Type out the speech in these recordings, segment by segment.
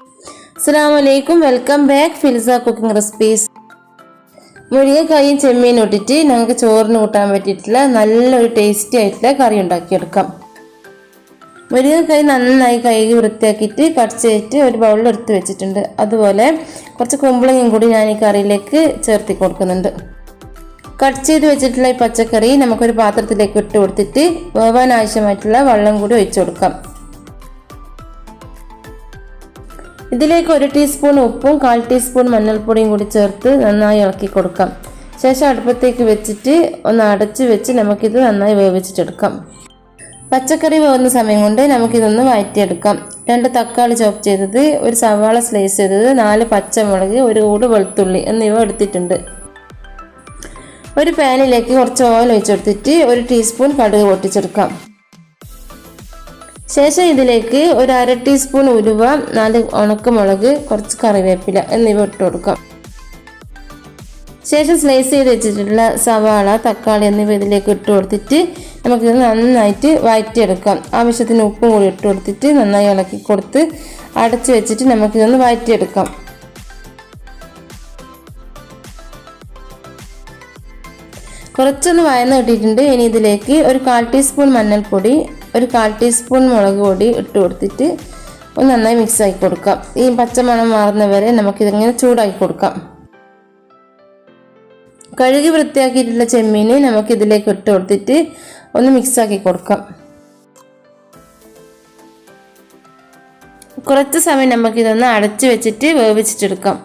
അസ്സാം welcome back ഫിൽസ cooking recipes മുരിങ്ങക്കായും ചെമ്മീനും ഇട്ടിട്ട് ഞങ്ങൾക്ക് ചോറിന് കൂട്ടാൻ പറ്റിയിട്ടുള്ള നല്ലൊരു ടേസ്റ്റി ആയിട്ടുള്ള കറി ഉണ്ടാക്കിയെടുക്കാം. മുരിങ്ങക്കായ് നന്നായി കഴുകി വൃത്തിയാക്കിയിട്ട് കട്ട് ചെയ്തിട്ട് ഒരു ബൗളിൽ എടുത്ത് വെച്ചിട്ടുണ്ട്. അതുപോലെ കുറച്ച് കുമ്പളങ്ങയും കൂടി ഞാൻ ഈ കറിയിലേക്ക് ചേർത്തി കൊടുക്കുന്നുണ്ട്. കട്ട് ചെയ്ത് വെച്ചിട്ടുള്ള ഈ പച്ചക്കറി നമുക്കൊരു പാത്രത്തിലേക്ക് ഇട്ട് കൊടുത്തിട്ട് വേവാൻ ആവശ്യമായിട്ടുള്ള വെള്ളം കൂടി ഒഴിച്ചു കൊടുക്കാം. ഇതിലേക്ക് ഒരു ടീസ്പൂൺ ഉപ്പും കാൽ ടീസ്പൂൺ മഞ്ഞൾപ്പൊടിയും കൂടി ചേർത്ത് നന്നായി ഇളക്കി കൊടുക്കാം. ശേഷം അടുപ്പത്തേക്ക് വെച്ചിട്ട് ഒന്ന് അടച്ച് വെച്ച് നമുക്കിത് നന്നായി വേവിച്ചിട്ടെടുക്കാം. പച്ചക്കറി വേവുന്ന സമയം കൊണ്ട് നമുക്കിതൊന്ന് വഴറ്റിയെടുക്കാം രണ്ട് തക്കാളി ചോപ്പ് ചെയ്തത് ഒരു സവാള സ്ലൈസ് ചെയ്തത് നാല് പച്ചമുളക് ഒരു കൂട് വെളുത്തുള്ളി എന്നിവ എടുത്തിട്ടുണ്ട്. ഒരു പാനിലേക്ക് കുറച്ച് ഓയിൽ ഒഴിച്ചെടുത്തിട്ട് ഒരു ടീസ്പൂൺ കടുക് പൊട്ടിച്ചെടുക്കാം. ശേഷം ഇതിലേക്ക് ഒരു അര ടീസ്പൂൺ ഉലുവ നാല് ഉണക്കമുളക് കുറച്ച് കറിവേപ്പില എന്നിവ ഇട്ട് കൊടുക്കാം. ശേഷം സ്ലൈസ് ചെയ്ത് വെച്ചിട്ടുള്ള സവാള തക്കാളി എന്നിവ ഇതിലേക്ക് ഇട്ട് കൊടുത്തിട്ട് നമുക്കിത് നന്നായിട്ട് വഴറ്റിയെടുക്കാം ആവശ്യത്തിന് ഉപ്പും കൂടി ഇട്ട് കൊടുത്തിട്ട് നന്നായി ഇളക്കി കൊടുത്ത് അടച്ച് വെച്ചിട്ട് നമുക്കിതൊന്ന് വഴറ്റിയെടുക്കാം കുറച്ചൊന്ന് വയന്ന് കിട്ടിയിട്ടുണ്ട്. ഇനി ഇതിലേക്ക് ഒരു കാൽ ടീസ്പൂൺ മഞ്ഞൾപ്പൊടി ഒരു കാൽ ടീസ്പൂൺ മുളക് പൊടി ഇട്ട് കൊടുത്തിട്ട് ഒന്ന് നന്നായി മിക്സ് ആക്കി കൊടുക്കാം. ഈ പച്ചമണം മാറുന്നവരെ നമുക്കിതിങ്ങനെ ചൂടാക്കി കൊടുക്കാം. കഴുകി വൃത്തിയാക്കിയിട്ടുള്ള ചെമ്മീന് നമുക്കിതിലേക്ക് ഇട്ട് കൊടുത്തിട്ട് ഒന്ന് മിക്സ് ആക്കി കൊടുക്കാം. കുറച്ച് സമയം നമുക്കിതൊന്ന് അടച്ചു വെച്ചിട്ട് വേവിച്ചിട്ടെടുക്കാം.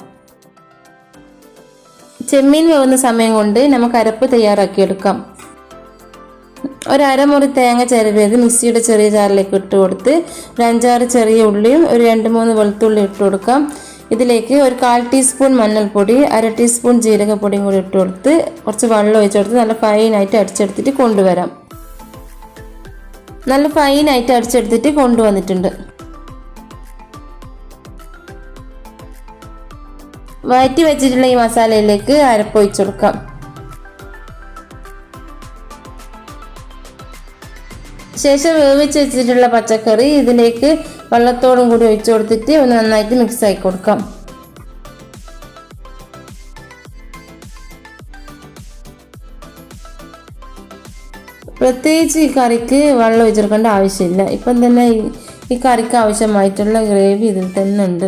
ചെമ്മീൻ വേവുന്ന സമയം കൊണ്ട് നമുക്ക് അരപ്പ് തയ്യാറാക്കിയെടുക്കാം. ഒരു അരമുറി തേങ്ങ ചിരവിയത് മിക്സിയുടെ ചെറിയ ജാറിലേക്ക് ഇട്ട് കൊടുത്ത് ഒരു അഞ്ചാറ് ചെറിയ ഉള്ളിയും ഒരു രണ്ട് മൂന്ന് വെളുത്തുള്ളി ഇട്ട് കൊടുക്കാം. ഇതിലേക്ക് ഒരു കാൽ ടീസ്പൂൺ മഞ്ഞൾപ്പൊടി അര ടീസ്പൂൺ ജീരകപ്പൊടിയും കൂടി ഇട്ട് കൊടുത്ത് കുറച്ച് വെള്ളം ഒഴിച്ച് കൊടുത്ത് നല്ല ഫൈനായിട്ട് അടിച്ചെടുത്തിട്ട് കൊണ്ടുവരാം. നല്ല ഫൈനായിട്ട് അടിച്ചെടുത്തിട്ട് കൊണ്ടുവന്നിട്ടുണ്ട്. വയറ്റി വെച്ചിട്ടുള്ള ഈ മസാലയിലേക്ക് അരപ്പൊഴിച്ചു കൊടുക്കാം. ശേഷം വേവിച്ച് വെച്ചിട്ടുള്ള പച്ചക്കറി ഇതിലേക്ക് വെള്ളത്തോടും കൂടി ഒഴിച്ചു കൊടുത്തിട്ട് ഒന്ന് നന്നായിട്ട് മിക്സ് ആക്കി കൊടുക്കാം. പ്രത്യേകിച്ച് ഈ കറിക്ക് വെള്ളം ഒഴിച്ചെടുക്കേണ്ട ആവശ്യമില്ല. ഇപ്പം തന്നെ ഈ കറിക്ക് ആവശ്യമായിട്ടുള്ള ഗ്രേവി ഇതിൽ തന്നെ ഉണ്ട്.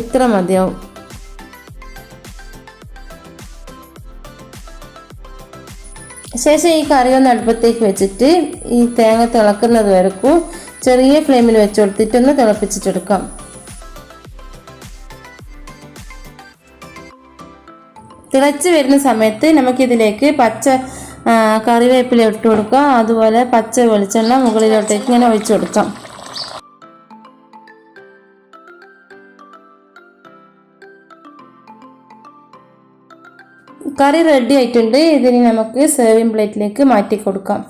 ഇത്ര മതിയാവും. ശേഷം ഈ കറി ഒന്ന് അടുപ്പത്തേക്ക് വെച്ചിട്ട് ഈ തേങ്ങ തിളക്കുന്നത് വരക്കും. ചെറിയ ഫ്ലെയിമിൽ വെച്ച് കൊടുത്തിട്ട് ഒന്ന് തിളപ്പിച്ചിട്ടെടുക്കാം. തിളച്ച് വരുന്ന സമയത്ത് നമുക്കിതിലേക്ക് പച്ച കറിവേപ്പില ഇട്ട് കൊടുക്കാം. അതുപോലെ പച്ച വെളിച്ചെണ്ണ മുകളിലോട്ടേക്ക് ഇങ്ങനെ ഒഴിച്ചു കൊടുക്കാം. കറി റെഡി ആയിട്ടുണ്ട്. ഇതിന് നമുക്ക് സെർവിങ് പ്ലേറ്റിലേക്ക് മാറ്റി കൊടുക്കാം.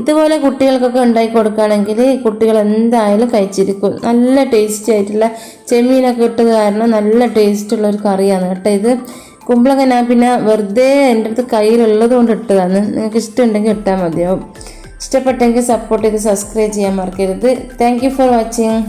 ഇതുപോലെ കുട്ടികൾക്കൊക്കെ ഉണ്ടാക്കി കൊടുക്കുകയാണെങ്കിൽ കുട്ടികൾ എന്തായാലും കഴിച്ചിരിക്കും. നല്ല ടേസ്റ്റി ആയിട്ടുള്ള ചെമ്മീനൊക്കെ ഇട്ടത് കാരണം നല്ല ടേസ്റ്റുള്ള ഒരു കറിയാണ് കേട്ടോ ഇത്. കുമ്പളങ്ങ ഞാൻ പിന്നെ വെറുതെ എന്റെ അടുത്ത് കയ്യിലുള്ളത് കൊണ്ട് ഇട്ടതാണ്. നിങ്ങൾക്ക് ഇഷ്ടമുണ്ടെങ്കിൽ ഇട്ടാൽ മതിയാവും. ഇഷ്ടപ്പെട്ടെങ്കിൽ സപ്പോർട്ട് ചെയ്ത് സബ്സ്ക്രൈബ് ചെയ്യാൻ മറക്കരുത്. Thank for watching